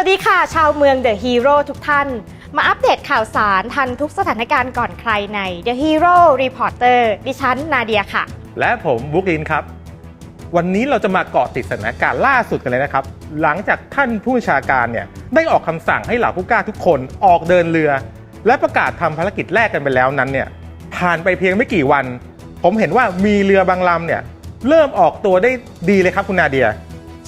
ัสดีค่ะ ชาวเมืองเดอะฮีโร่ทุกท่าน มาอัปเดตข่าวสารทันทุกสถานการณ์ก่อนใครใน The Hero Reporter ดิฉันนาเดียค่ะ และผมบุ๊กลินครับ วันนี้เราจะมาเกาะติดสถานการณ์ล่าสุดกันเลยนะครับ หลังจากท่านผู้ชาการเนี่ยได้ออกคำสั่งให้เหล่าผู้กล้าทุกคนออกเดินเรือ และประกาศทำภารกิจแรกกันไปแล้วนั้นเนี่ยผ่านไปเพียงไม่กี่วัน ผมเห็นว่ามีเรือบางลำเนี่ยเริ่มออกตัวได้ดีเลยครับคุณนาเดีย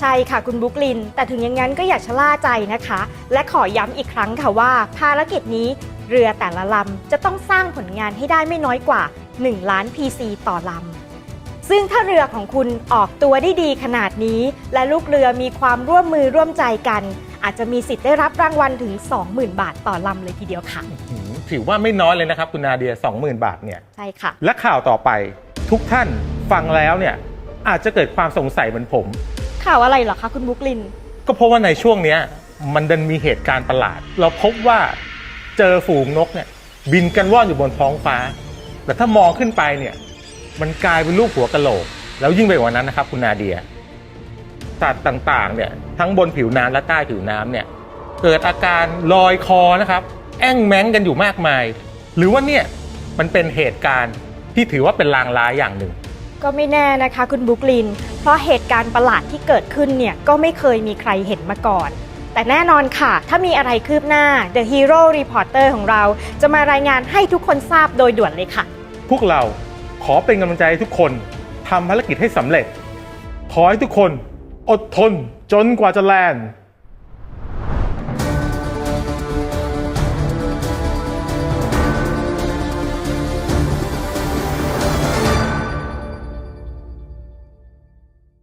ใช่ค่ะคุณบุ๊กลิน แต่ถึงอย่างนั้นก็อยากชะล่าใจนะคะ และขอย้ำอีกครั้งค่ะว่า ภารกิจนี้เรือแต่ละลำจะต้องสร้างผลงานให้ได้ไม่น้อยกว่า 1 ล้าน PC ต่อลำ ซึ่งถ้าเรือของคุณออกตัวได้ดีขนาดนี้ และลูกเรือมีความร่วมมือร่วมใจกัน อาจจะมีสิทธิ์ได้รับรางวัลถึง 20,000 บาทต่อลำเลยทีเดียวค่ะหืมถือว่าไม่น้อยเลยนะครับคุณนาเดีย 20,000 บาทเนี่ย ใช่ค่ะ และข่าวต่อไปทุกท่านฟังแล้วเนี่ยอาจจะเกิดความสงสัยเหมือนผม ข่าวอะไรเหรอคะคุณบุ๊กลิน ก็เพราะว่าในช่วงเนี้ย มันดันมีเหตุการณ์ประหลาด เราพบว่าเจอฝูงนกเนี่ย บินกันว่อนอยู่บนท้องฟ้า แต่ถ้ามองขึ้นไปเนี่ย มันกลายเป็นรูปหัวกะโหลก แล้วยิ่งไปกว่านั้นนะครับ คุณนาเดียสัตว์ต่างๆ เนี่ยทั้งบนผิวน้ำและใต้ผิวน้ำเนี่ย เกิดอาการลอยคอนะครับ แอ้งแม้งกันอยู่มากมาย หรือว่าเนี่ยมันเป็นเหตุการณ์ที่ถือว่าเป็นลางร้ายอย่างหนึ่ง ก็ไม่แน่นะคะ คุณบุ๊กลิน เพราะเหตุการณ์ประหลาดที่เกิดขึ้นเนี่ยก็ไม่เคยมีใครเห็นมาก่อน แต่แน่นอนค่ะ ถ้ามีอะไรคืบหน้า The Hero Reporter ของเรา จะมารายงานให้ทุกคนทราบโดยด่วนเลยค่ะ พวกเราขอเป็นกำลังใจให้ทุกคนทำภารกิจให้สำเร็จ ขอให้ทุกคนอดทนจนกว่าจะแลนด์